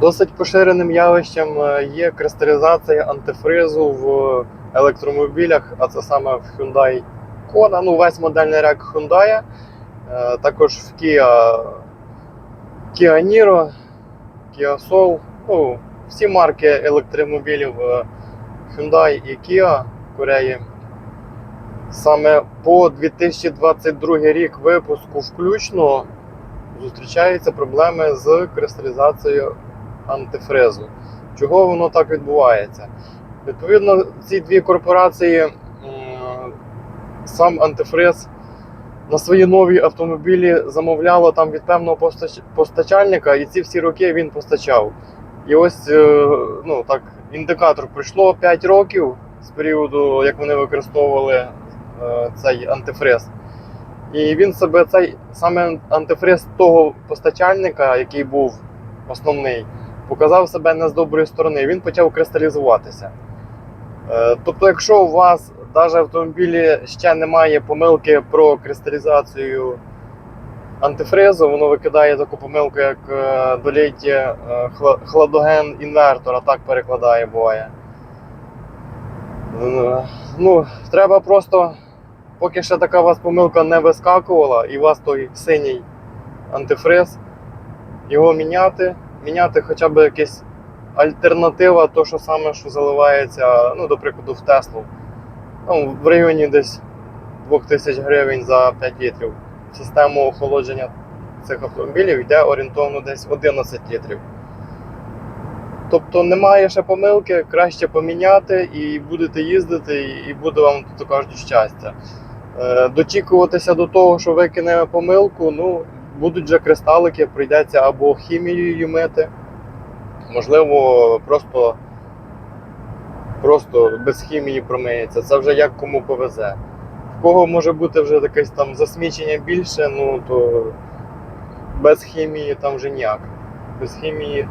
Досить поширеним явищем е, є кристалізація антифризу в електромобілях, а це саме в Hyundai Kona, ну весь модельний ряд Hyundai, е, також в Kia, Kia Niro, Kia Soul, ну, всі марки електромобілів е, Hyundai і Kia Кореї. Саме по 2022 рік випуску включно зустрічаються проблеми з кристалізацією антифризу. Чого воно так відбувається? Відповідно, ці дві корпорації сам антифриз на свої нові автомобілі замовляло там від певного постачальника, і ці всі роки він постачав. І ось е, ну, так, індикатор пройшло 5 років з періоду, як вони використовували е, цей антифриз. І він себе цей саме антифриз того постачальника, який був основний, показав себе не з доброї сторони. Він почав кристалізуватися. Е, Тобто, якщо у вас навіть в автомобілі ще немає помилки про кристалізацію антифризу, воно викидає таку помилку, як е, доліття е, хладоген інвертора, так перекладає буває. Ну, треба просто поки ще така у вас помилка не вискакувала, і у вас той синій антифриз, його міняти, міняти хоча б якась альтернатива, то що саме, що заливається, ну, до прикладу, в Теслу. Ну, в районі десь 2000 гривень за 5 літрів. В систему охолодження цих автомобілів йде орієнтовно десь 11 літрів. Тобто немає ще помилки, краще поміняти і будете їздити, і буде вам тут кажуть щастя. Е, Дочікуватися до того, що викине помилку, ну, будуть вже кристалики, прийдеться або хімією мити, можливо, просто, просто без хімії промиється. Це вже як кому повезе. В кого може бути вже якесь там засмічення більше, ну то без хімії там вже ніяк. Без хімії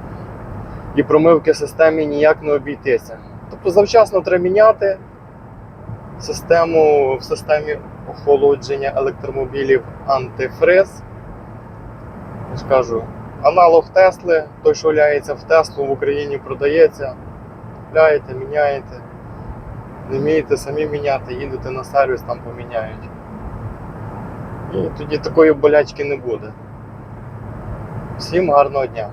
і промивки системі ніяк не обійтися. Тобто завчасно треба міняти систему в системі охолодження електромобілів антифриз. Я ж кажу, аналог Тесли, той, що ляється в Теслу, в Україні продається. Ляєте, міняєте. Не вмієте самі міняти, їдете на сервіс, там поміняють. І тоді такої болячки не буде. Всім гарного дня!